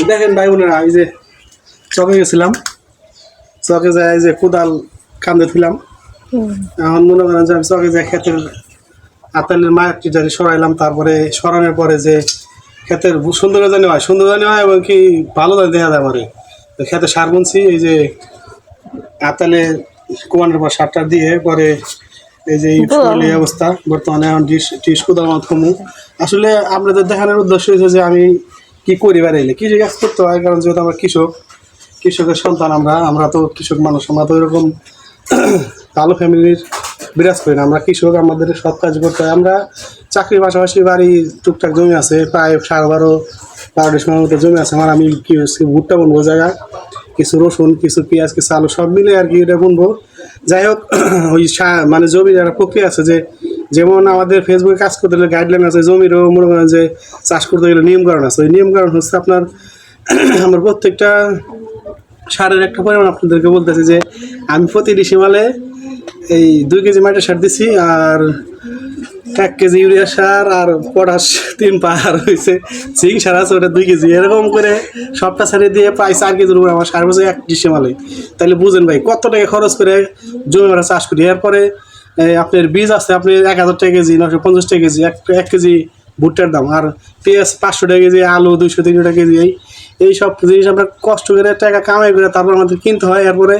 দেখেন ভাই বোনেরা এই যে চকে গেছিলাম চকে যায় এই যে কোদাল কান্দে ছিলাম এখন মনে করেন যে আমি চকে যায় ক্ষেতের আতালের মায়ের টিটারি সরাইলাম তারপরে সরানোর পরে যে ক্ষেতের সুন্দর জানি হয় সুন্দর জানি হয় এবং কি ভালো জানি দেখা যায় মানে তো ক্ষেতে সার বুনছি এই যে আতালে কোয়ানের পর সারটা দিয়ে পরে এই যে এই অবস্থা বর্তমানে এখন ডিশ টিস কোদাল মত কমু আসলে আপনাদের দেখানোর উদ্দেশ্য হয়েছে যে আমি কি করি এলে কৃষি কাজ করতে হয়, কারণ যেহেতু আমরা কৃষক, কৃষকের সন্তান আমরা আমরা তো কৃষক মানুষ, আমরা তো এরকম ভালো ফ্যামিলির বিরাজ করি না। আমরা কৃষক, আমাদের সব কাজ করতে হয়। আমরা চাকরির পাশাপাশি বাড়ি টুকটাক জমি আছে, প্রায় সাড়ে বারো বারো ডিসমার মতো জমি আছে। আমার আমি কি ভুট্টা বুনবো জায়গা, কিছু রসুন, কিছু পেঁয়াজ, কিছু আলু, সব মিলে আর কি এটা বুনবো। যাই হোক, ওই মানে জমির একটা প্রক্রিয়া আছে যে যেমন আমাদের ফেসবুকে কাজ করতে গেলে গাইডলাইন আছে, জমিরও যে চাষ করতে গেলে নিয়মকরণ আছে। ওই নিয়মকরণ হচ্ছে আপনার আমার প্রত্যেকটা সারের একটা পরিমাণ আপনাদেরকে বলতেছি যে, আমি প্রতি ডিসিমালে এই দুই কেজি মাটির সার দিছি আর এক কেজি ইউরিয়া সার আর পটাশ তিন পাহাড় হয়েছে জিঙ্ক সার আছে, ওটা দুই কেজি। এরকম করে সবটা সারে দিয়ে প্রায় চার কেজির উপরে আমার সার বছর এক ডিসিমালে তাহলে বুঝেন ভাই, কত টাকা খরচ করে জমি আমরা চাষ করি? এরপরে আপনার বীজ আছে, আপনি এক হাজার টাকা কেজি নশো পঞ্চাশ টাকা কেজি, এক এক কেজি ভুট্টার দাম। আর পেঁয়াজ পাঁচশো টাকা কেজি, আলু দুইশো, তিনশো টাকা কেজি, এই এই সব জিনিস আমরা কষ্ট করে টাকা কামাই করে তারপর আমাদের কিনতে হয়, এরপরে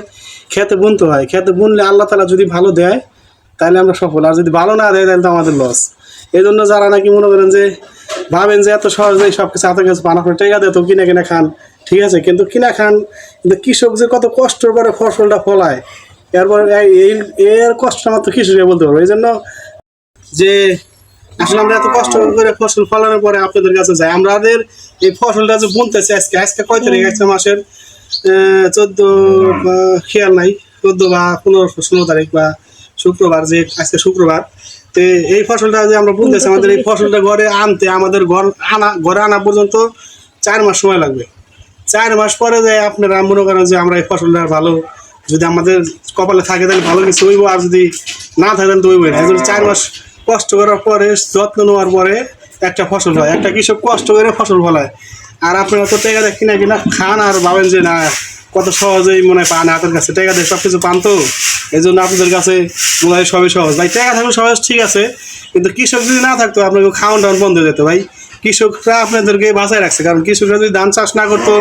খেতে বুনতে হয়। খেতে বুনলে আল্লাহ তালা যদি ভালো দেয়, তাহলে আমরা সফল। আর যদি ভালো না দেয়, তাহলে তো আমাদের লস এই জন্য যারা নাকি মনে করেন যে ভাবেন যে এত সহজেই সব কিছু হাতে কাছে পানা করে টেকা দেয় তো কিনে কিনে খান, ঠিক আছে? কিন্তু কিনা খান, কিন্তু কৃষক যে কত কষ্ট করে ফসলটা ফলায় এরপর এই- এর কষ্টটা মাত্র কৃষককে বলতে পারব এই জন্য যে আসলে আমরা এত কষ্ট করে ফসল ফলানোর পরে আপনাদের কাছে যাই। আমাদের এই ফসলটা যে বুনতেছে আজকে আজকে কয় তারিখ? আজকে মাসের চোদ্দ খেয়াল নাই চোদ্দ বা পনেরো ষোলো তারিখ বা শুক্রবার যে আজকে শুক্রবার। তো এই ফসলটা যে আমরা বুনতেছি আমাদের এই ফসলটা ঘরে আনতে আমাদের ঘর আনা ঘরে আনা পর্যন্ত চার মাস সময় লাগবে। চার মাস পরে যে আপনারা মনে করেন যে আমরা এই ফসলটা ভালো যদি আমাদের কপালে থাকে তাহলে ভালো কিছু হইব, আর যদি না থাকে তাহলে তো হইব না। জন্য চার মাস কষ্ট করার পরে, যত্ন নেওয়ার পরে একটা ফসল হয়। একটা কৃষক কষ্ট করে ফসল ফলায়। আর আপনারা তো টেকা দেখি না কিনা খান আর ভাবেন যে, না, কত সহজেই মনে হয় পান, হাতের কাছে টেকা দেয় সব কিছু পান তো? এই জন্য আপনাদের কাছে মনে হয় সবই সহজ। ভাই, টেকা থাকলে সহজ ঠিক আছে, কিন্তু কৃষক যদি না থাকতো, আপনাকে খাওয়ান টাউন বন্ধ হয়ে যেত ভাই। কৃষকরা আপনাদেরকে বাঁচায় রাখছে। কারণ কৃষকরা যদি ধান চাষ না করতো,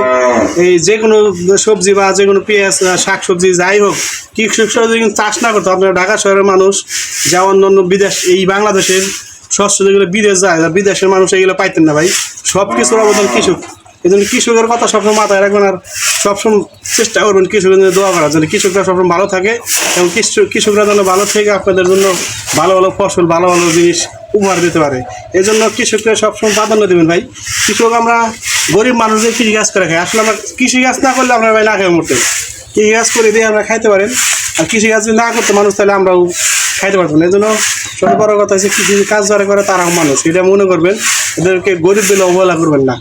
এই যে কোনো সবজি বা যে কোনো পেঁয়াজ শাক সবজি যাই হোক, কৃষকরা যদি চাষ না করতো, আপনারা ঢাকা শহরের মানুষ যা অন্য বিদেশ, এই বাংলাদেশের শস্য যেগুলো বিদেশ যায় বিদেশের মানুষ এগুলো পাইতেন না ভাই। সব কিছুর অবদান কৃষক। এই জন্য কৃষকের কথা সবসময় মাথায় রাখবেন আর সবসময় চেষ্টা করবেন কৃষকের জন্য দোয়া করার জন্য কৃষকরা সবসময় ভালো থাকে এবং কৃষক কৃষকরা যেন ভালো থেকে আপনাদের জন্য ভালো ভালো ফসল, ভালো ভালো জিনিস উপহার দিতে পারে। এই জন্য কৃষকরা সবসময় প্রাধান্য দেবেন ভাই। কৃষক আমরা গরিব মানুষদের কৃষি কাজ করে খাই। আসলে আমরা কৃষি কাজ না করলে আমরা ভাই না খেয়ে মরতে কৃষি কাজ করে দিয়ে আমরা খাইতে পারেন। আর কৃষি কাজ যদি না করতে মানুষ তাহলে আমরাও খাইতে পারব না। এই জন্য বড় কথা হচ্ছে কৃষি কাজ যারা করে তারাও মানুষ। এটা মনে করবেন। এদেরকে গরিব দিলে অবহেলা করবেন না।